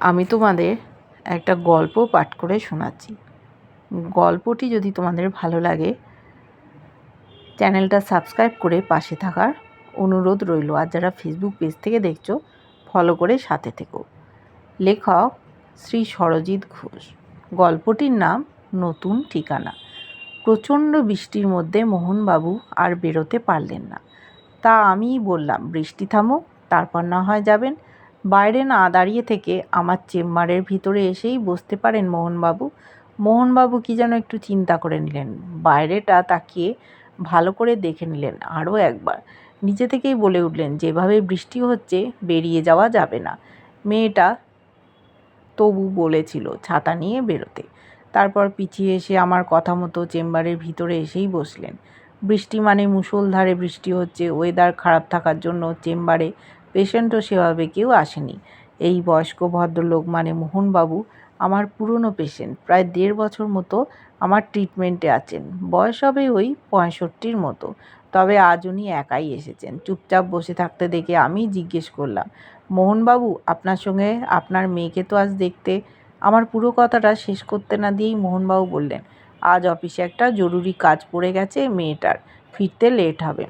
আমি তোমাদের একটা গল্প পাঠ করে শোনাচ্ছি। গল্পটি যদি তোমাদের ভালো লাগে, চ্যানেলটা সাবস্ক্রাইব করে পাশে থাকার অনুরোধ রইল। আর যারা ফেসবুক পেজ থেকে দেখছ ফলো করে সাথে থেকো। লেখক শ্রী সরজিৎ ঘোষ। গল্পটির নাম নতুন ঠিকানা। প্রচণ্ড বৃষ্টির মধ্যে মোহনবাবু আর বেরোতে পারলেন না। তা আমিই বললাম, বৃষ্টি থামো তারপর না হয় যাবেন। বাইরে না দাঁড়িয়ে থেকে আমার চেম্বারের ভিতরে এসেই বসতে পারেন মোহনবাবু। মোহনবাবু কি যেন একটু চিন্তা করে নিলেন। বাইরেটা তাকিয়ে ভালো করে দেখে নিলেন আরও একবার। নিজে থেকেই বলে উঠলেন, যেভাবে বৃষ্টি হচ্ছে, বেরিয়ে যাওয়া যাবে না। মেয়েটা তবু বলেছিল, ছাতা নিয়ে বেরোতে। তারপর পিছিয়ে এসে আমার কথা মতো চেম্বারের ভিতরে এসেই বসলেন। বৃষ্টি মানে মুষলধারে বৃষ্টি হচ্ছে ওয়েদার খারাপ থাকার জন্য চেম্বারে পেশেন্টও সেভাবে কেউ আসেনি। এই বয়স্ক ভদ্রলোক মানে মোহনবাবু, আমার পুরনো পেশেন্ট। প্রায় দেড় বছর মতো আমার ট্রিটমেন্টে আছেন। বয়স হবে ওই পঁয়ষট্টির মতো। তবে আজ উনি একাই এসেছেন। চুপচাপ বসে থাকতে দেখে আমি জিজ্ঞেস করলাম, মোহনবাবু, আপনার সঙ্গে আপনার মেয়েকে তো আজ দেখতে আমার পুরো কথাটা শেষ করতে না দিয়েই মোহনবাবু বললেন, আজ অফিসে একটা জরুরি কাজ পড়ে গেছে মেয়েটার। ফিরতে লেট হবে।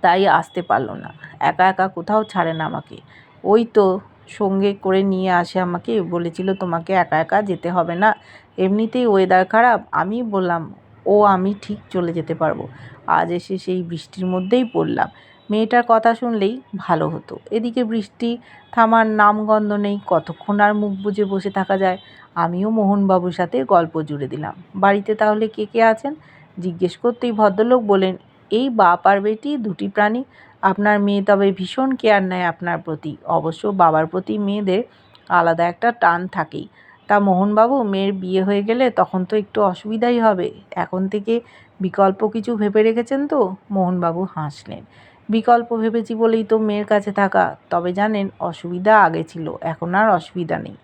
তাই আসতে পারল না। একা একা কোথাও ছাড়ে না আমাকে। ওই তো সঙ্গে করে নিয়ে আসে আমাকে, বলেছিল তোমাকে একা একা যেতে হবে না। এমনিতেই ওয়েদার খারাপ। আমি বললাম, ও, আমি ঠিক চলে যেতে পারব। আজ এসে সেই বৃষ্টির মধ্যেই পড়লাম। মেয়েটার কথা শুনলেই ভালো হতো। এদিকে বৃষ্টি থামার নামগন্ধ নেই, কতক্ষণ আর মুখ বুজে বসে থাকা যায়? আমিও মোহনবাবুর সাথে গল্প জুড়ে দিলাম। বাড়িতে তাহলে কে কে আছেন? জিজ্ঞেস করতেই ভদ্রলোক বলেন এই বাপ আর বেটি দুটি প্রাণী। আপনার মেয়ে তবে ভীষণ কেয়ার নেয় আপনার প্রতি। অবশ্য বাবার প্রতি মেয়েদের আলাদা একটা টান থাকেই। তা মোহনবাবু, মেয়ের বিয়ে হয়ে গেলে তখন তো একটু অসুবিধাই হবে। এখন থেকে বিকল্প কিছু ভেবে রেখেছেন তো? মোহনবাবু হাসলেন। বিকল্প ভেবেছি বলেই তো মেয়ের কাছে থাকা। তবে জানেন, অসুবিধা আগে ছিল, এখন আর অসুবিধা নেই।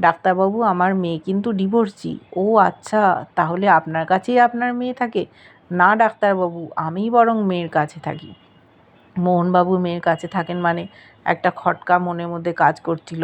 ডাক্তারবাবু, আমার মেয়ে কিন্তু ডিভোর্সি। ও আচ্ছা তাহলে আপনার কাছেই আপনার মেয়ে থাকে। না ডাক্তারবাবু আমি বরং মেয়ের কাছে থাকি। মোহনবাবু মেয়ের কাছে থাকেন মানে একটা খটকা মনের মধ্যে কাজ করছিল।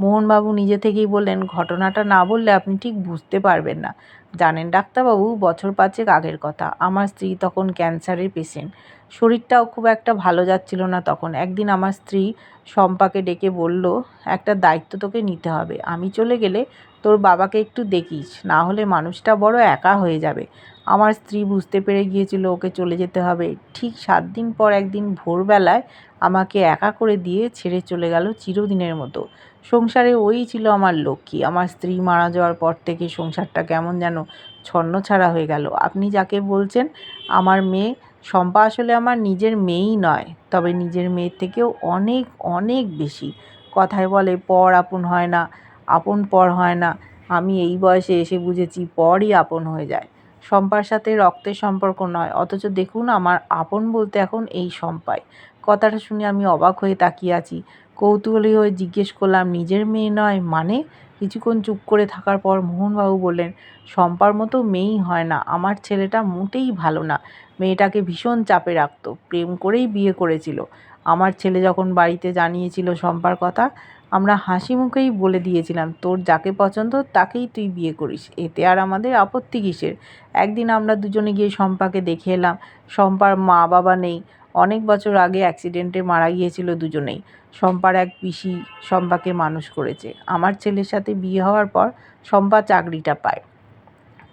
মোহনবাবু নিজে থেকেই বললেন, ঘটনাটা না বললে আপনি ঠিক বুঝতে পারবেন না। জানেন ডাক্তারবাবু, বছর পাঁচেক আগের কথা। আমার স্ত্রী তখন ক্যান্সারের পেশেন্ট। শরীরটাও খুব একটা ভালো যাচ্ছিল না তখন। একদিন আমার স্ত্রী শম্পাকে ডেকে বলল, একটা দায়িত্ব তোকে নিতে হবে। আমি চলে গেলে তোর বাবাকে একটু দেখিস। না হলে মানুষটা বড় একা হয়ে যাবে। আমার স্ত্রী বুঝতে পেরে গিয়েছিল, ওকে চলে যেতে হবে। ঠিক সাত দিন পর একদিন ভোরবেলায় আমাকে একা করে দিয়ে ছেড়ে চলে গেল চিরদিনের মতো। সংসারে ওই ছিল আমার লক্ষ্মী। আমার স্ত্রী মারা যাওয়ার পর থেকে সংসারটা কেমন যেন ছন্ন ছাড়া হয়ে গেল। আপনি যাকে বলছেন, আমার মেয়ে শম্পা আসলে আমার নিজের মেয়েই নয়, তবে নিজের মেয়ের থেকেও অনেক অনেক বেশি। কথায় বলে, পর আপন হয় না, আপন পর হয় না। আমি এই বয়সে এসে বুঝেছি পরই আপন হয়ে যায়। শম্পার সাথে রক্তের সম্পর্ক নয়, অথচ দেখুন আমার আপন বলতে এখন এই শম্পাই। কথাটা শুনে আমি অবাক হয়ে তাকিয়ে আছি। কৌতূহলী হয়ে জিজ্ঞেস করলাম, নিজের মেয়ে নয়? মানে? কিছুক্ষণ চুপ করে থাকার পর মোহনবাবু বললেন, শম্পার মতো মেয়েই হয় না। আমার ছেলেটা মোটেই ভালো না। মেয়েটাকে ভীষণ চাপে রাখতো। প্রেম করেই বিয়ে করেছিল। আমার ছেলে যখন বাড়িতে জানিয়েছিল শম্পার কথা, আমরা হাসি মুখেই বলে দিয়েছিলাম, তোর যাকে পছন্দ, তাকেই তুই বিয়ে করিস। এতে আর আমাদের আপত্তি কিসের? একদিন আমরা দুজনে গিয়ে শম্পাকে দেখে এলাম। শম্পার মা বাবা নেই। অনেক বছর আগে অ্যাক্সিডেন্টে মারা গিয়েছিল দুজনেই। শম্পার এক পিসি শম্পাকে মানুষ করেছে। আমার ছেলের সাথে বিয়ে হওয়ার পর শম্পা চাকরিটা পায়।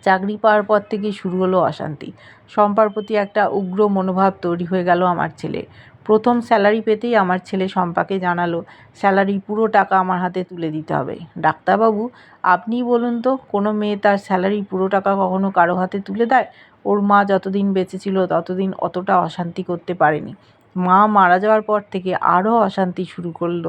চাকরি পাওয়ার পর থেকে শুরু হলো অশান্তি। শম্পার প্রতি একটা উগ্র মনোভাব তৈরি হয়ে গেল আমার ছেলে। প্রথম স্যালারি পেতেই আমার ছেলে শম্পাকে জানালো, স্যালারি পুরো টাকা আমার হাতে তুলে দিতে হবে। ডাক্তারবাবু, আপনি বলুন তো, কোনো মেয়ে তার স্যালারি পুরো টাকা কখনো কারও হাতে তুলে দেয়? ওর মা যতদিন বেঁচে ছিল ততদিন অতটা অশান্তি করতে পারেনি। মা মারা যাওয়ার পর থেকে আরও অশান্তি শুরু করল।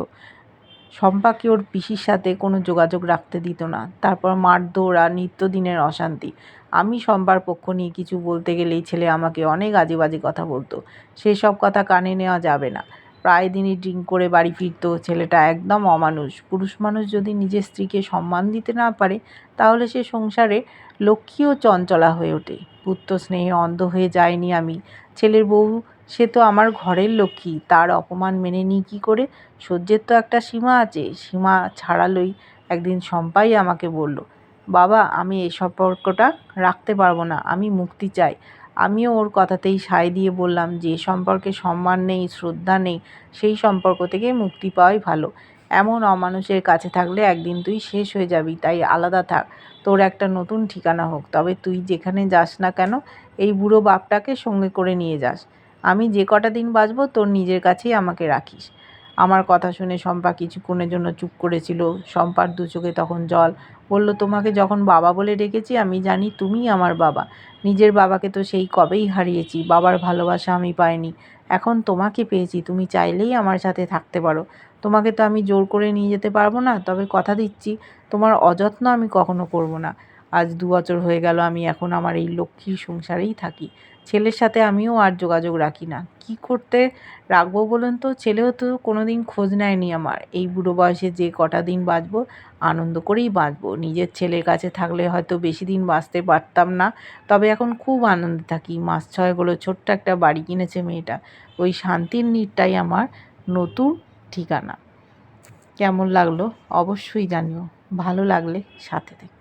শম্পাকে ওর পিসির সাথে কোনো যোগাযোগ রাখতে দিত না। তারপর মারধর আর নিত্যদিনের অশান্তি। আমি শম্পার পক্ষ নিয়ে কিছু বলতে গেলেই ছেলে আমাকে অনেক আজে বাজে কথা বলতো। সেসব কথা কানে নেওয়া যাবে না। প্রায় দিনই ড্রিঙ্ক করে বাড়ি ফিরত। ছেলেটা একদম অমানুষ। পুরুষ মানুষ যদি নিজের স্ত্রীকে সম্মান দিতে না পারে, তাহলে সে সংসারে লক্ষ্মীও চঞ্চলা হয়ে ওঠে। পুত্র স্নেহে অন্ধ হয়ে যায়নি আমি। ছেলের বউ সে তো আমার ঘরের লক্ষ্মী, তার অপমান মেনে নিই কী করে? সহ্যের তো একটা সীমা আছে, সীমা ছাড়ালোই একদিন শম্পাই আমাকে বলল, বাবা, আমি এই সম্পর্কটা রাখতে পারব না, আমি মুক্তি চাই। আমিও ওর কথাতেই সায় দিয়ে বললাম, যে সম্পর্কে সম্মান নেই, শ্রদ্ধা নেই, সেই সম্পর্ক থেকে মুক্তি পাওয়াই ভালো। এমন অমানুষের কাছে থাকলে একদিন তুই শেষ হয়ে যাবি, তাই আলাদা থাক। তোর একটা নতুন ঠিকানা হোক, তবে তুই যেখানে যাস না কেন, এই বুড়ো বাপটাকে সঙ্গে করে নিয়ে যাস। আমি যে কটা দিন বাঁচবো, তোর নিজের কাছেই আমাকে রাখিস। আমার কথা শুনে শম্পা কিছুক্ষণের জন্য চুপ করেছিল। শম্পার দু চোখে তখন জল। বলল, তোমাকে যখন বাবা বলে ডেকেছি, আমি জানি তুমিই আমার বাবা। নিজের বাবাকে তো সেই কবেই হারিয়েছি। বাবার ভালোবাসা আমি পাইনি। এখন তোমাকে পেয়েছি। তুমি চাইলেই আমার সাথে থাকতে পারো। তোমাকে তো আমি জোর করে নিয়ে যেতে পারব না, তবে কথা দিচ্ছি, তোমার অযত্ন আমি কখনো করব না। আজ দু বছর হয়ে গেল, আমি এখন আমার এই লক্ষ্মীর সংসারেই থাকি। ছেলের সাথে আমিও আর যোগাযোগ রাখি না। কি করতে রাখব বলুন তো? ছেলেও তো কোনো দিন খোঁজ নেয়নি আমার। এই বুড়ো বয়সে যে কটা দিন বাঁচবো, আনন্দ করেই বাঁচবো। নিজের ছেলের কাছে থাকলে হয়তো বেশি দিন বাঁচতে পারতাম না। তবে এখন খুব আনন্দে থাকি। মাস ছয় হলো, ছোট্ট একটা বাড়ি কিনেছে মেয়েটা। ওই শান্তির নীড়টাই আমার নতুন ঠিকানা। কেমন লাগল? অবশ্যই জানিও। ভালো লাগলে সাথে থেকে